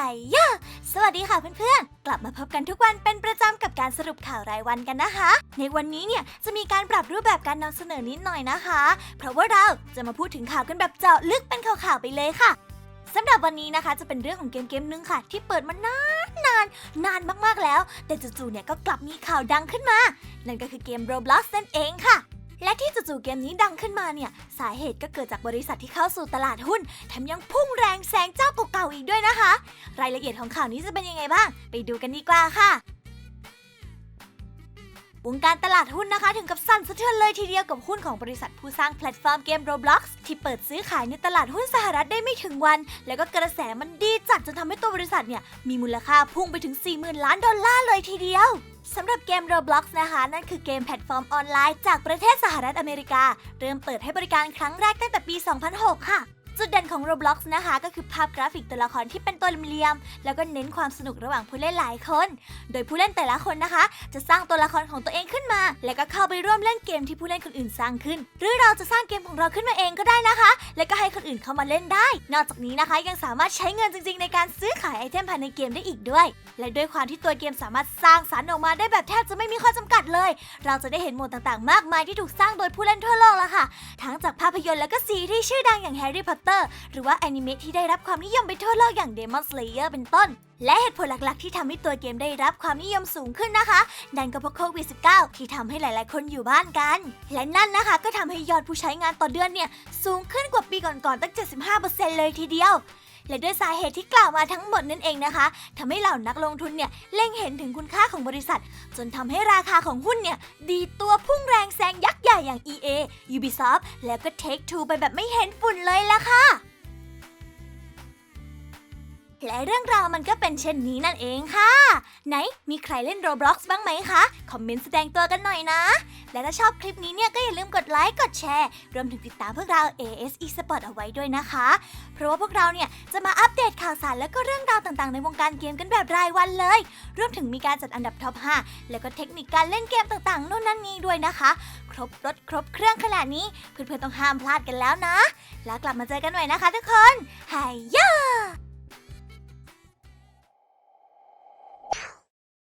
ายยะสวัสดีค่ะเพื่อนๆ กลับมาพบกันทุกวันเป็นประจำกับการสรุปข่าวรายวันกันนะคะ ในวันนี้เนี่ยจะมีการปรับรูปแบบการนำเสนอนิดหน่อยนะคะ เพราะว่าเราจะมาพูดถึงข่าวกันแบบเจาะลึกเป็นข่าวๆไปเลยค่ะสำหรับวันนี้นะคะจะเป็นเรื่องของเกมเกมหนึงค่ะ ที่เปิดมานานนานนานมากๆแล้ว แต่จู่ๆเนี่ยก็กลับมีข่าวดังขึ้นมา นั่นก็คือเกม Roblox นั่นเองค่ะ และที่จู่ๆเกมนี้ดังขึ้นมาเนี่ย สาเหตุก็เกิดจากบริษัทที่เข้าสู่ตลาดหุ้น แถมยังพุ่งแรงแซงเจ้าเก่าๆอีกด้วยนะคะ รายละเอียดของข่าวนี้จะเป็นยังไงบ้าง ไปดูกันดีกว่าค่ะ วงการตลาดหุ้นนะคะ ถึงกับสั่นสะเทือนเลยทีเดียวกับหุ้นของบริษัทผู้สร้างแพลตฟอร์มเกม Roblox ที่เปิดซื้อขายในตลาดหุ้นสหรัฐได้ไม่ถึงวัน แล้วก็กระแสมันดีจัดจนทำให้ตัวบริษัทเนี่ยมีมูลค่าพุ่งไปถึง 40,000 ล้านดอลลาร์เลยทีเดียวสำหรับเกม Roblox นะคะ นั่นคือเกมแพลตฟอร์มออนไลน์จากประเทศสหรัฐอเมริกา เริ่มเปิดให้บริการครั้งแรกตั้งแต่ปี 2006 ค่ะ จุดเด่นของ Roblox นะคะ ก็คือภาพกราฟิกตัวละครที่เป็นตัวเหลี่ยมๆแล้วก็เน้นความสนุกระหว่างผู้เล่นหลายคน โดยผู้เล่นแต่ละคนนะคะ จะสร้างตัวละครของตัวเองขึ้นมา แล้วก็เข้าไปร่วมเล่นเกมที่ผู้เล่นคนอื่นสร้างขึ้น หรือเราจะสร้างเกมของเราขึ้นมาเองก็ได้นะคะ แล้วก็ให้คนอื่นเข้ามาเล่นได้ นอกจากนี้นะคะยังสามารถใช้เงินจริง ๆ ในการซื้อขายไอเทมภายในเกมได้อีกด้วย และด้วยความที่ตัวเกมสามารถสร้างสรรค์ออกมาได้แบบแทบจะไม่มีข้อจำกัดเลย เราจะได้เห็นโหมดต่างๆ มากมายที่ถูกสร้างโดยผู้เล่นทั่วโลกแล้วค่ะ ทั้งจากภาพยนตร์และก็ซีรีส์ชื่อดังอย่างแฮร์รี่พอตเตอร์หรือว่าแอนิเมะที่ได้รับความนิยมไปทั่วโลกอย่าง Demon Slayer เป็นต้น และเหตุผลหลักๆ ที่ทำให้ตัวเกมได้รับความนิยมสูงขึ้นนะคะ นั่นก็เพราะโควิด -19 ที่ทำให้หลายๆ คนอยู่บ้านกัน และนั่นนะคะก็ทำให้ยอดผู้ใช้งานต่อเดือนเนี่ยสูงขึ้นกว่าปีก่อนๆตั้ง 75%เลยทีเดียว และด้วยสาเหตุที่กล่าวมาทั้งหมดนั่นเองนะคะทำให้เหล่านักลงทุนเนี่ยเล็งเห็นถึงคุณค่าของบริษัท จนทำให้ราคาของหุ้นเนี่ยดีตัวพุ่งแรงแซงยักษ์ใหญ่อย่าง EA Ubisoft แล้วก็ Take Two ไปแบบไม่เห็นฝุ่นเลยล่ะค่ะ และเรื่องราวมันก็เป็นเช่นนี้นั่นเองค่ะ ไหน มีใครเล่น Roblox บ้างไหมคะ คอมเมนต์แสดงตัวกันหน่อยนะ และถ้าชอบคลิปนี้เนี่ยก็อย่าลืมกดไลค์ กดแชร์ รวมถึงติดตามพวกเรา AS eSport เอาไว้ด้วยนะคะ เพราะว่าพวกเราเนี่ยจะมาอัปเดตข่าวสารและก็เรื่องราวต่างๆ ในวงการเกมกันแบบรายวันเลย รวมถึงมีการจัดอันดับท็อป 5 แล้วก็เทคนิคการเล่นเกมต่างๆนู่นนั่นนี่ด้วยนะคะ ครบรถครบเครื่องขนาดนี้เพื่อนๆต้องห้ามพลาดกันแล้วนะ แล้วกลับมาเจอกันใหม่นะคะ ทุกคนไฮยา